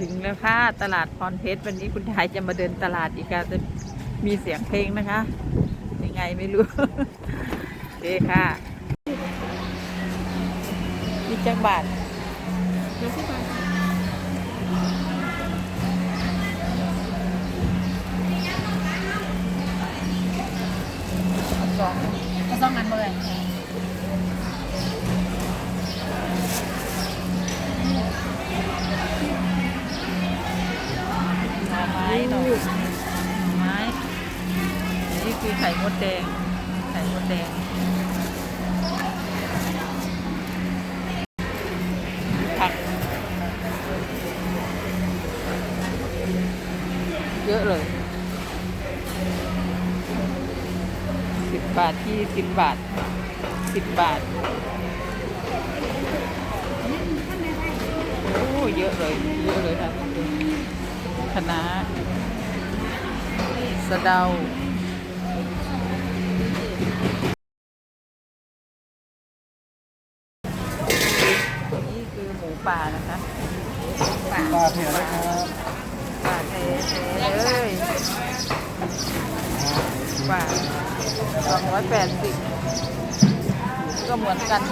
ถึงแล้วค่ะตลาดพรเพชรวันนี้คุณยายจะมาเดินตลาดอีกค่ะจะมีเสียงเพลงนะคะ ยังไงไม่รู้โอเคค่ะมีจักบาทสองก็ต้องกันเลย ดแดงไข่มดแดงผักเยอะเลยสิบบาทที่สิบบาทสิบบาทโอ้เยอะเลย เยอะเลยค่ะคณะสะเดา ป่านะคะป่าปลาเพียนะครับป่าเทเอ้ยป่าสองร้อยแปดสิบก็เหมือนกัน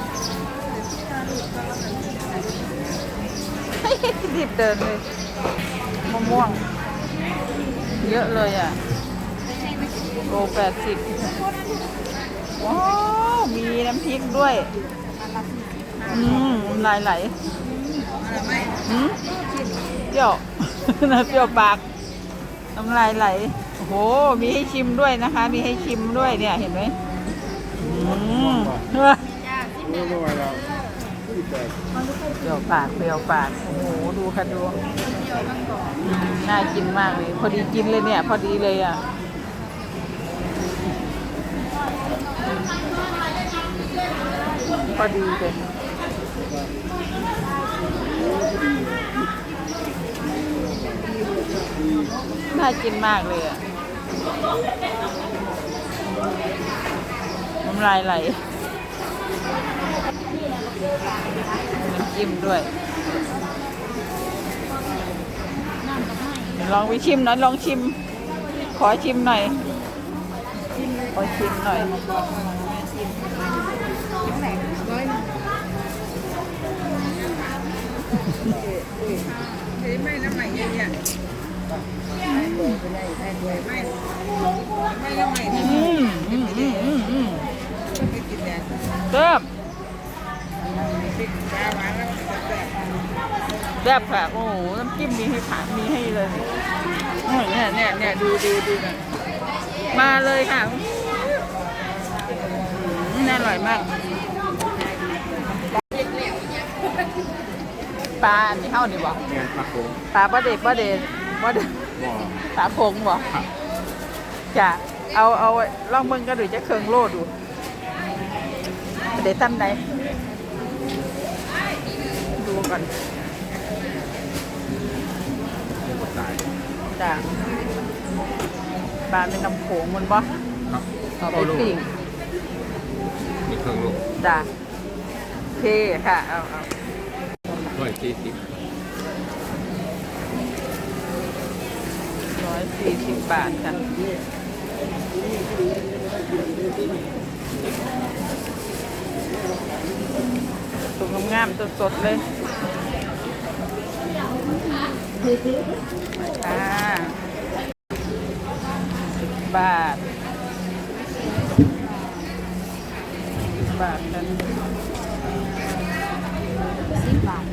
รีบเดินเลยมะม่วง เยอะเลยอะโลแปดสิบว้าว มีน้ำพริกด้วย อืมน้ำลายไหล อืมเปรี้ยว นะเปรี้ยวปากน้ำลายไหล โอ้โห มีให้ชิมด้วยนะคะ มีให้ชิมด้วยเนี่ยเห็นไหมอืมไม่ไม่ไหวแล้วที่แตกเปรี้ยวปากเปรี้ยวปาก โอ้โห ดูค่ะดูอืมน่ากินมากเลย พอดีกินเลยเนี่ย พอดีเลยอะ พอดีเลย น่ากินมากเลยอะน้ำลายไหลน้ำจิ้มด้วยลองไปชิมหน่อยลองชิม ขอชิมหน่อย ขอชิมหน่อย ไม่น้ำใหม่เนี่ยเนี่ไม่น้ำใหม่อืมอืมอืมอืมอืมไม่กินแดดเริ่มแล้วมันจะแตกแซ่บค่ะโอ้โหน้ำจิ้มมีให้ผ่านมีให้เลยเนี่ยเนี่ยเนี่ยดูดูดูนะมาเลยค่ะอืมน่าอร่อยมาก ปลาอันนี้เท่านี่บ่เนี่ยปลาโขงปลาปลาเด็กปลาเด็กปลาเด็กบ่อปลาพงบ่จ้ะเอาเอาลองเบิ่งก็ดูจะเครื่องโลดูเดี๋ยวตั้มใดดูก่อนเรียกว่าตายจ้ะปลาเป็นน้ำโขงมันบ่ครับเอาไปปิ้งมีเครื่องลูกจ้ะโอเคค่ะเอาเอา ด้วยสี่สิบร้อยสี่สิบบาทค่ะสุกงามสดๆเลยค่ะสิบบาทสิบบาทกัน สิบบาท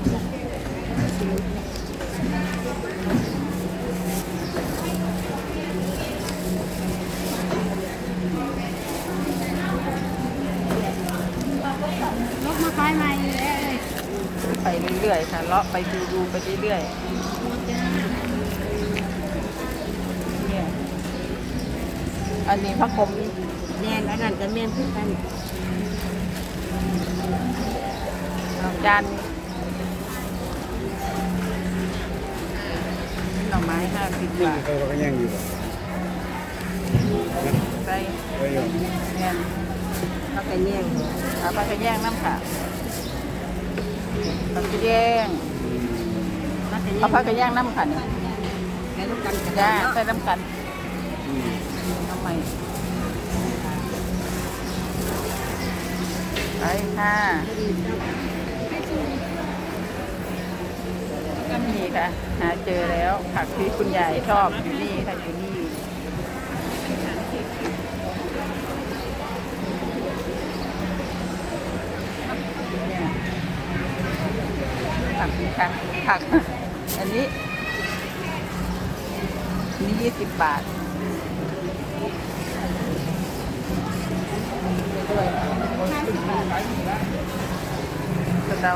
รถมาขายใหม่เลย ไป เรื่อยๆค่ะเลาะไปดูดูๆไปเรื่อยๆเนี่ยอันนี้พระกรมแน่นอันนั้นก็แม่นคือกันจานหน่อไม้ห้าสิบบาทใครก็ยังอยู่ใส่ไปอยู่เนี่ยเขาไปแย่งเอาปลากระแยงน้ำค่ะ ปลากระแยงนักเอาผักกระย่างน้ำขันแกต้องกันกระจ้าดาษใส่น้ำกันอืมน้ำใหม่ไปค่ะก็มีค่ะ หาเจอแล้วผักที่คุณยายชอบอยู่นี่ค่ะอยู่นี่เนี่ย ผักนี่ค่ะผักอันนี้อันนี้ยี่สิบบาทด้วยกระเดา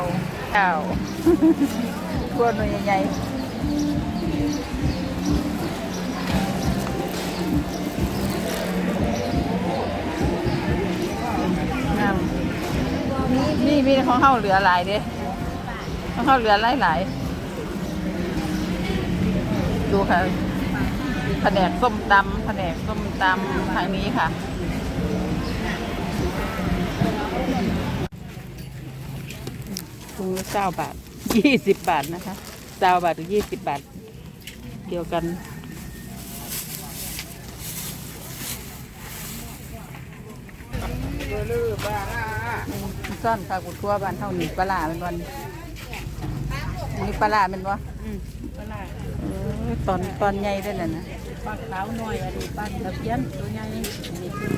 ข้าวทั่วหน่วยใหญ่ๆนี่มีของเข้าเหลือหลายเด้ ของเข้าเหลือหลายหลายๆดูค่ะ แผนกส้มตำแผนกส้มตำทางนี้ค่ะ ถุงละเก้าบาทยี่สิบบาทนะคะเก้าบาทหรือยี่สิบบาท เดียวกันลือบ้าซ่อนค่ะกุดทั่วบ้านเท่านี้ปลาร้าเป็นวัน นี่ปลาร้าเป็นวะอืมปลาเออตอนตอนใหญ่ด้วยน่ะนะปลาขาวน้อยอันนี้ปลาตะเพียนตัวใหญ่นี่คือ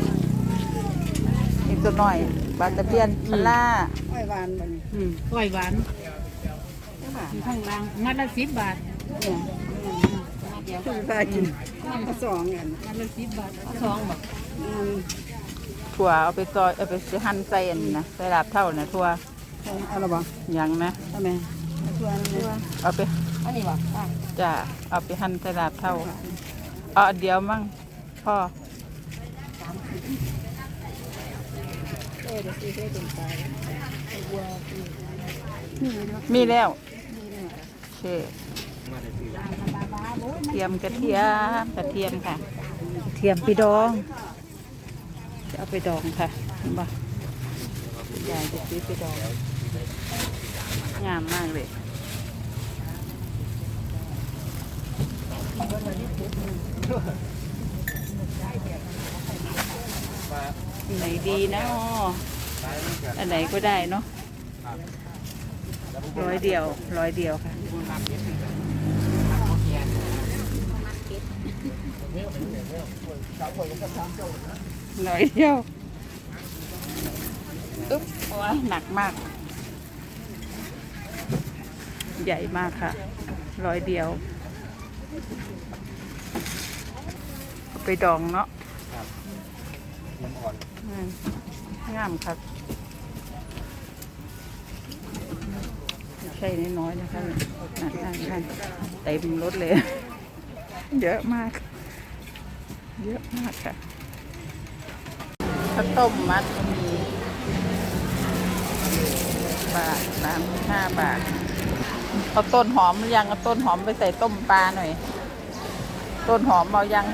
อีกตัวหน่อยปลาตะเพียนปลาร้าอ้อยหวานมันอืมอ้อยหวานอยู่ข้างล่างมัดละสิบบาทเนี่ยคือได้กินมันก็สองเงินมัดละสิบบาทสองบอกอืมถั่วเอาไปซอยเอาไปหั่นใส่อันนี้นะใส่ลาบเท่านะถั่วเอาละบ่ยังนะทำไม ตัวนั้นตัวเอาไปอันนี้บ่อะจะเอาไปหั่นใส่ลาบเท่าเอาอันเดียวมั่งพ่อเออเดี๋ยวซื้อให้เป็นปลาวัวนี่เนาะมีแล้วนี่เนาะโอเคเทียมกระเทียมกระเทียมค่ะกระเทียมไปดอง จะเอาไปดองค่ะเห็นปะยายจะซื้อไปดอง งามมากเลยไหนดีนะอ้ออันไหนก็ได้เนาะร้อยเดียวร้อยเดียวค่ะร้อยเดียว อึ๊บโอ้ยหนักมาก ใหญ่มากค่ะ ร้อยเดียวเอาไปดองเนาะน้ำอ่อนอืมงามครับไม่ใช่น้อยๆนะคะนั่นนั่นนั่นเต็มรถเลย เยอะมาก เยอะมากค่ะข้าวต้มมัดก็มีบาทสามห้าบาท เอาต้นหอมหรือยังเอาต้นหอมไปใส่ต้มปลาหน่อย ต้นหอมเอายัง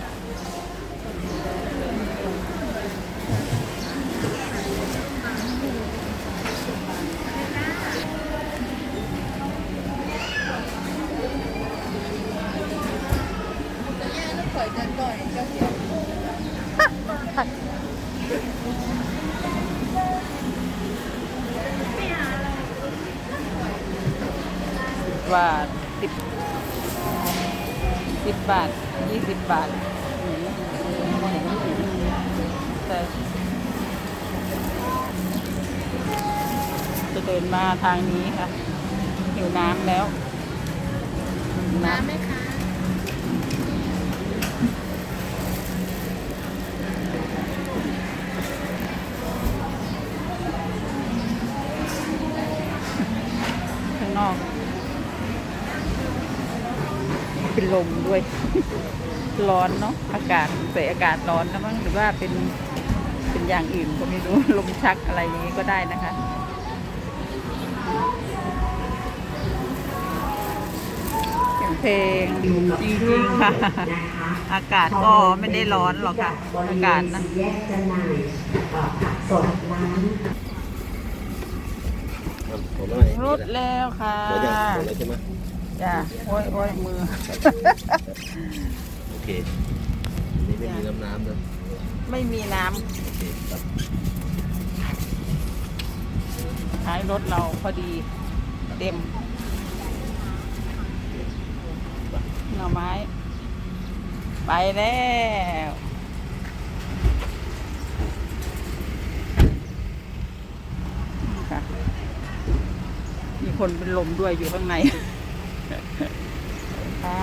บาทสิบสิบบาทยี่สิบบาทแต่จะเดินมาทางนี้ค่ะหิวน้ำแล้ว น้ำไหมคะ ลมด้วย ร้อนเนาะอากาศใส่อากาศร้อนนะมั้งหรือว่าเป็นเป็นอย่างอื่นก็ไม่รู้ลมชักอะไรอย่างนี้ก็ได้นะคะเสียงเพลงจริงๆค่ะ อากาศก็ไม่ได้ร้อนหรอกค่ะ อากาศนะแยกจำหน่ายเอ่อผักสดร้านผมอะไรรุดแล้วค่ะเดี๋ยวจะหมดแล้วใช่ไหม จ้าโอ้ยโอ้ยมือ โอเคนี่ไม่มีน้ำน้ำนะไม่มีน้โอเคครับำท้ายรถเราพอดีเต็มหน่อไม้ ไปแล้วนี่ค่ะมีคนเป็นลมด้วยอยู่ข้างใน ค่ะ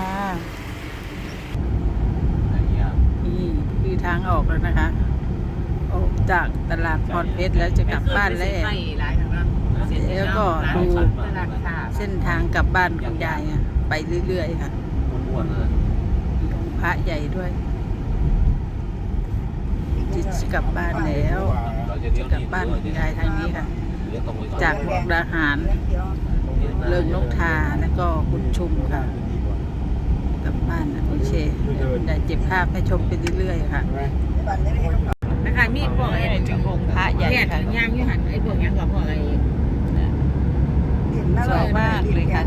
ไหนอะ นี่ คือทางออกแล้วนะคะ ออกจากตลาดพรเพชรแล้วจะกลับบ้านแล้วแล้วก็ดูเส้นทางกลับบ้านคุณยายอะไปเรื่อยๆค่ะอ้วนๆนะมีองค์พระใหญ่ด้วยจิตจะกลับบ้านแล้วเราจะเลี้ยวกลับบ้านคุณยายทางนี้ค่ะเลี้ยวตรงไปก่อนจากมุกดาหารเริงนกทาแล้วก็คุณชุมค่ะกลั บบ้านนะโอเคคุณยายเจ็บภาพให้ชมไปเรื่อยๆค่ะนะคะมีพวกไอ้ถึงองค์พระใหญ่แพทย์ค่ะย่างอยู่หันไอ้พวกย่างกับพวกไอ้สวยมากเลยค่ะ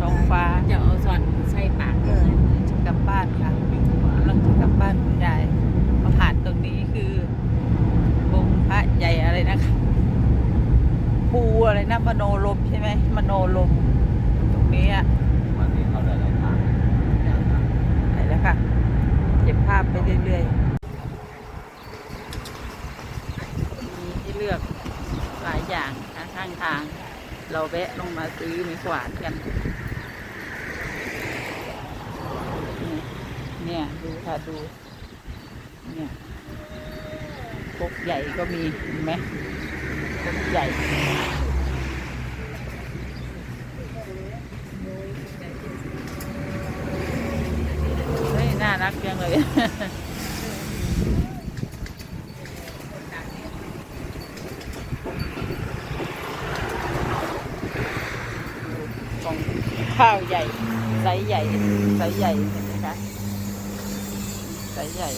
ท้องฟ้าจะเอาสอนใส่ปากจะกลับบ้านค่ะกำลังจะกลับบ้านคุณยายมาผ่านตรงนี้คือองค์พระใหญ่อะไรนะคะภูอะไรนะมโนลมใช่ไหมมโนลมตรงนี้อะ วันนี้เขาได้หลายทาง ไห นแล้วค่ะเก็บภาพไปเรื่อยๆ มีที่เลือกหลายอย่างนะข้างทาง เราแวะลงมาซื้อไม้กวาดกัน เนี่ย ดูค่ะดู เนี่ยพกใหญ่ก็มีเห็นไหมพกใหญ่ เฮ้ย น่ารักจังเลย ของข้าวใหญ่ ไซส์ใหญ่ ไซส์ ใหญ่เห็นไหมคะไซส์ใหญ่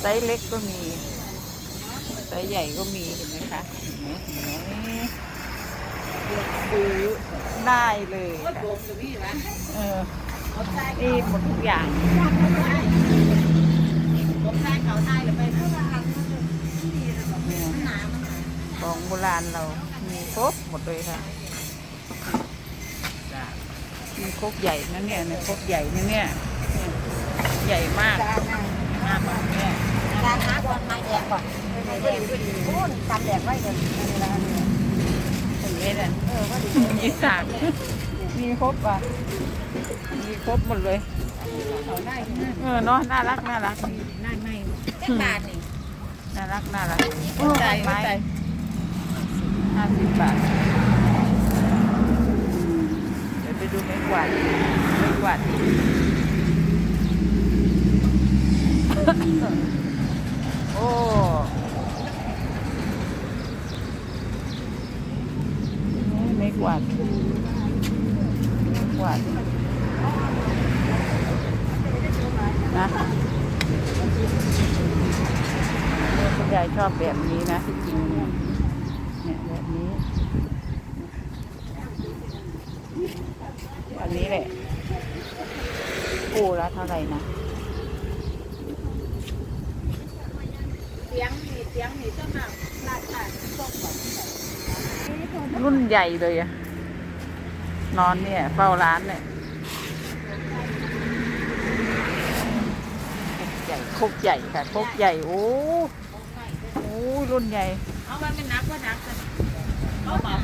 ไซส์เล็กก็มีไซส์ใหญ่ก็มีเห็นไหมคะเห็นไหมเห็นไหมเลือกซื้อได้เลยค่ะเออนี่หมดทุกอย่างของโบราณเรามีครบหมดเลยค่ะ มีครกใหญ่นะเนี่ยในครกใหญ่นะเนี่ยเนี่ย ใหญ่มากมากกว่าเนี่ยการหาบอลไม้แดงก่อนไม้แดงโอ้ตำแดงไว้เดี๋ยวนี้ละถึงนี้แหละมีสากมีครบอะ มีครบหมดเลยเขาได้เออเนาะน่ารักน่ารักได้ไหมแค่บาทนี่น่ารักน่ารักใจไม้ใจห้าสิบบาท เดี๋ยว ไม้กวาดไม้กวาดโอ้ไม้กวาดไม้กวาดนะคุณยายชอบแบบนี้นะที่จริงเนี่ยแบบนี้ นนี้แหละคู่ละเท่าไหร่นะเสียงนี่เสียงนี่ต้องมาลาดขาดต้องก่อนรุ่นใหญ่เลยอะนอนเนี่ย เฝ้าร้านเนี่ยใหญ่โคกใหญ่ค่ะโคกใหญ่ โอ้โอ้รุ่นใหญ่ เอามันเป็นนักก็นักกันเอาเปล่า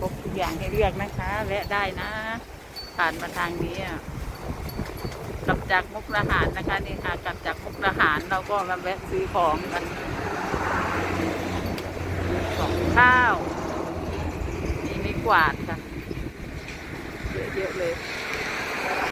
ครบทุกอย่างให้เลือกนะคะ แวะได้นะ ผ่านมาทางนี้กลับจากมุกดาหารนะคะนี่ค่ะกลับจากมุกดาหารเราก็มาแวะซื้อของกันของข้าวมีไม่กวาดค่ะเยอะๆเลย